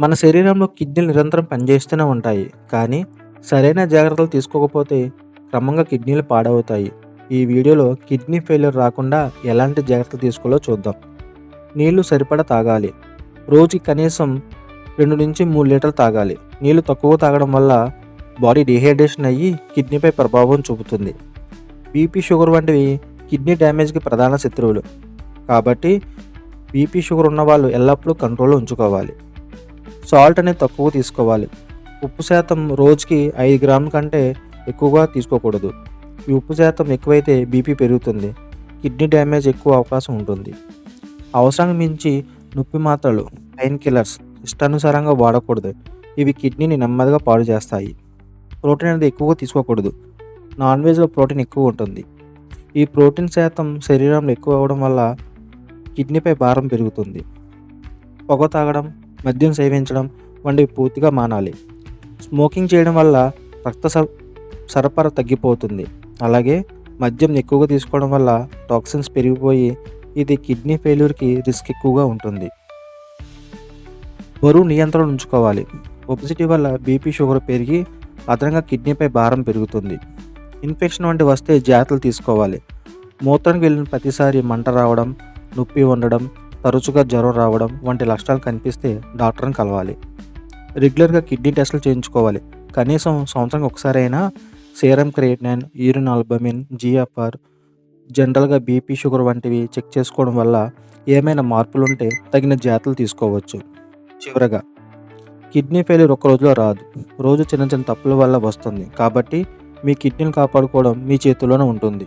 మన శరీరంలో కిడ్నీలు నిరంతరం పనిచేస్తూనే ఉంటాయి కానీ సరైన జాగ్రత్తలు తీసుకోకపోతే క్రమంగా కిడ్నీలు పాడవుతాయి. ఈ వీడియోలో కిడ్నీ ఫెయిల్యూర్ రాకుండా ఎలాంటి జాగ్రత్తలు తీసుకోవాలో చూద్దాం. నీళ్ళు సరిపడా తాగాలి. రోజుకి కనీసం రెండు నుంచి మూడు లీటర్లు తాగాలి. నీళ్ళు తక్కువ తాగడం వల్ల బాడీ డిహైడ్రేషన్ అయ్యి కిడ్నీపై ప్రభావం చూపుతుంది. బీపీ షుగర్ వంటివి కిడ్నీ డ్యామేజ్కి ప్రధాన శత్రువులు. కాబట్టి బీపీ షుగర్ ఉన్న వాళ్ళు ఎల్లప్పుడూ కంట్రోల్లో ఉంచుకోవాలి. సాల్ట్ అనేది తక్కువ తీసుకోవాలి. ఉప్పు శాతం రోజుకి ఐదు గ్రాముల కంటే ఎక్కువగా తీసుకోకూడదు. ఈ ఉప్పు శాతం ఎక్కువైతే బీపీ పెరుగుతుంది. కిడ్నీ డ్యామేజ్ ఎక్కువ అవకాశం ఉంటుంది. అవసరానికి మించి నొప్పి మాత్రలు పెయిన్ కిల్లర్స్ ఇష్టానుసారంగా వాడకూడదు. ఇవి కిడ్నీని నెమ్మదిగా పాడు చేస్తాయి. ప్రోటీన్ అనేది ఎక్కువగా తీసుకోకూడదు. నాన్ వెజ్లో ప్రోటీన్ ఎక్కువ ఉంటుంది. ఈ ప్రోటీన్ శాతం శరీరంలో ఎక్కువ అవ్వడం వల్ల కిడ్నీపై భారం పెరుగుతుంది. పొగ తాగడం మద్యం సేవించడం వంటివి పూర్తిగా మానాలి. స్మోకింగ్ చేయడం వల్ల రక్త స- సరఫరా తగ్గిపోతుంది. అలాగే మద్యం ఎక్కువగా తీసుకోవడం వల్ల టాక్సిన్స్ పెరిగిపోయి ఇది కిడ్నీ ఫెయిల్యూర్కి రిస్క్ ఎక్కువగా ఉంటుంది. బరువు నియంత్రణ ఉంచుకోవాలి. ఒబిసిటీ వల్ల బీపీ షుగర్ పెరిగి అదనంగా కిడ్నీపై భారం పెరుగుతుంది. ఇన్ఫెక్షన్ వంటి వస్తే జాగ్రత్తలు తీసుకోవాలి. మూత్రానికి వెళ్ళిన ప్రతిసారి మంట రావడం నొప్పి ఉండడం తరచుగా జ్వరం రావడం వంటి లక్షణాలు కనిపిస్తే డాక్టర్ని కలవాలి. రెగ్యులర్గా కిడ్నీ టెస్టులు చేయించుకోవాలి. కనీసం సంవత్సరం ఒకసారి అయినా serum creatinine urine albumin GFR జనరల్గా బీపీ షుగర్ వంటివి చెక్ చేసుకోవడం వల్ల ఏమైనా మార్పులు ఉంటే తగిన జాగ్రత్తలు తీసుకోవచ్చు. చివరగా కిడ్నీ ఫెయిల్యూర్ ఒక రోజులో రాదు. రోజు చిన్న చిన్న తప్పుల వల్ల వస్తుంది. కాబట్టి మీ కిడ్నీని కాపాడుకోవడం మీ చేతిలోనే ఉంటుంది.